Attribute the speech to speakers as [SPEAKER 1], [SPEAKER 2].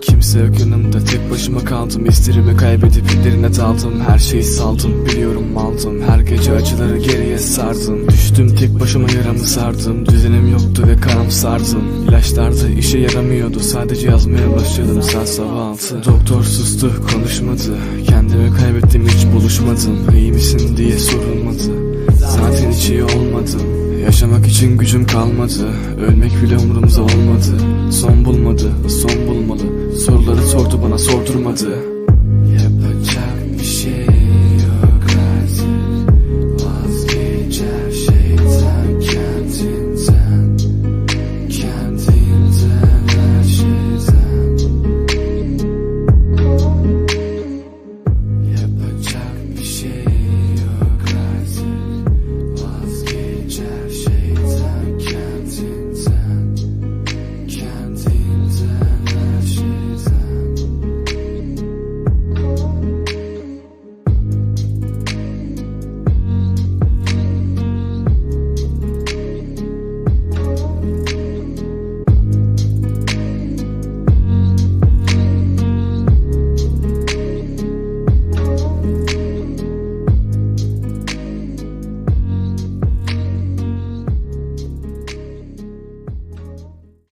[SPEAKER 1] Kimse yakınımda tek başıma kaldım. İsterimi kaybedip ellerine daldım. Her şeyi saldım biliyorum mantım Her gece acıları geriye sardım. Düştüm tek başıma yaramı sardım. Düzenim yoktu ve kanım sardım. İlaçlarda işe yaramıyordu. Sadece yazmaya başladım. Saat sabah altı. Doktor sustu konuşmadı. Kendimi kaybettim hiç buluşmadım. İyi misin diye sorulmadı. Zaten hiç iyi olmadı olmadım Yaşamak için gücüm kalmadı. Ölmek bile umurumda olmadı. Son bulmadı, son bulmalı. Soruları sordu bana sordurmadı